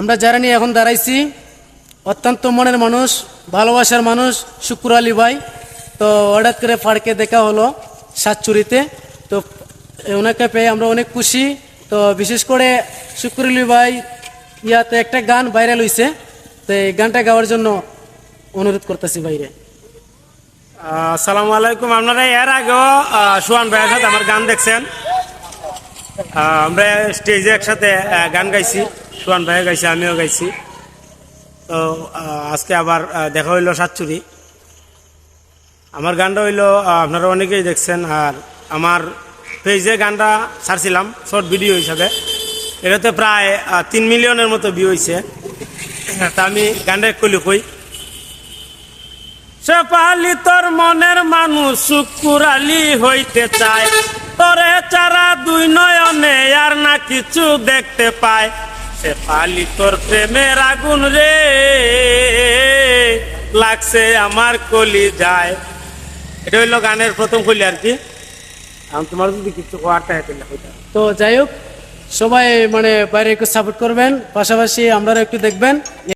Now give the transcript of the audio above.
আমরা যারা নিয়ে এখন দাঁড়াইছি, অত্যন্ত মনের মানুষ, ভালোবাসার মানুষ, শুক্র আলী ভাই। তো হঠাৎ করে ফাড়কে দেখা হলো সাতচুরিতে। তো ওনাকে পেয়ে আমরা অনেক খুশি। তো বিশেষ করে শুক্র আলী ভাই ইয়াতে একটা গান ভাইরাল হয়েছে তো এই গানটা গাওয়ার জন্য অনুরোধ করতেছি বাইরে আসসালামু আলাইকুম। আপনারা এর আগেও সুহান ভাইয়ের সাথে আমার গান দেখছেন। আমরা স্টেজে একসাথে গান গাইছি। সুহান ভাইও গাইছে, আমিও গাইছি। তো আজকে আবার দেখা হইল সাতচুরি। আমার গানটা হইল আপনারা অনেকেই দেখছেন, আর আমার পেজে গানটা ছাড়ছিলাম, শর্ট ভিডিও হিসাবে। এটাতে প্রায় তিন মিলিয়নের মতো ভিউ হয়েছে তা আমি গানটা এক কইলি, কই? সে পালি তোর মনের মানুষ শুকুরালি হইতে চায়। তোরে চারা দুই নয়নে আর না কিছু দেখতে পায়। সে পালি তোর প্রেমের আগুন রে। লাগছে আমার কলি যায় এটা হইল গানের প্রথম কলি আর কি। আমি তোমার যদি কিছু তো যাই হোক, সবাই মানে বাইরে একটু সাপোর্ট করবেন, পাশাপাশি আপনারা একটু দেখবেন।